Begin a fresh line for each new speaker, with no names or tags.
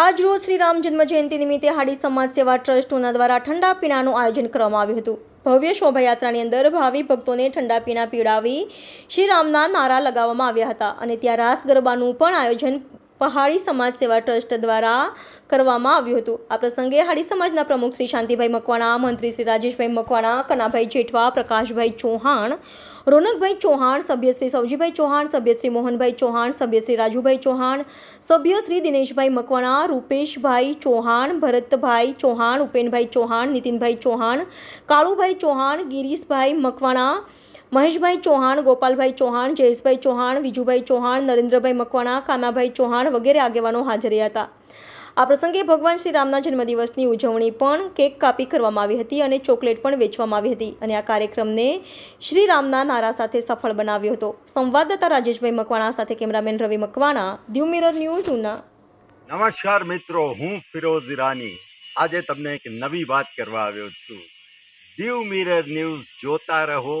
આજ રોજ શ્રી રામ જન્મ જયંતિ નિમિત્તે હાડી સમાજ સેવા ટ્રસ્ટોના દ્વારા ઠંડા પીણાનું આયોજન કરવામાં આવ્યું હતું. ભવ્ય શોભાયાત્રાની અંદર ભાવિ ભક્તોને ઠંડા પીણા પીડાવી શ્રી રામના નારા લગાવવામાં આવ્યા હતા અને ત્યાં રાસ ગરબાનું પણ આયોજન પહાડી સમાજ સેવા ટ્રસ્ટ દ્વારા કરવામાં આવ્યું હતું. આ પ્રસંગે હાડી સમાજના પ્રમુખ શ્રી શાંતિભાઈ મકવાણા, મંત્રી શ્રી રાજેશભાઈ મકવાણા, કનાભાઈ જેઠવા, પ્રકાશભાઈ ચૌહાણ, રોનકભાઈ ચૌહાણ, સભ્ય શ્રી સૌજીભાઈ ચૌહાણ, સભ્ય શ્રી મોહનભાઈ ચૌહાણ, સભ્ય શ્રી રાજુભાઈ ચૌહાણ, સભ્ય શ્રી દિનેશભાઈ મકવાણા, રૂપેશભાઈ ચૌહાણ, ભરતભાઈ ચૌહાણ, ઉપેનભાઈ ચૌહાણ, નીતિનભાઈ ચૌહાણ, કાળુભાઈ ચૌહાણ, ગિરીશભાઈ મકવાણા મહેશભાઈ ચૌહાણ, ગોપાલભાઈ ચૌહાણ, જયેશભાઈ ચૌહાણ, વિજુભાઈ ચૌહાણ, નરેન્દ્રભાઈ મકવાણા, કાનાભાઈ ચૌહાણ વગેરે આગેવાનો હાજર હતા. આ પ્રસંગે ભગવાન શ્રી રામના જન્મદિવસની ઉજવણી પણ કેક કાપી કરવામાં આવી હતી અને ચોકલેટ પણ વેચવામાં આવી હતી અને આ કાર્યક્રમને શ્રી રામના નારા સાથે સફળ બનાવ્યો હતો. સંવાદદાતા રાજેશભાઈ મકવાણા સાથે cameraman Ravi Makwana Diu mirror news Una.
નમસ્કાર મિત્રો, હું ફિરોઝ ઈરાની. આજે તમને એક નવી વાત કરવા આવ્યો છું. દીવ મિરર ન્યૂઝ જોતા રહો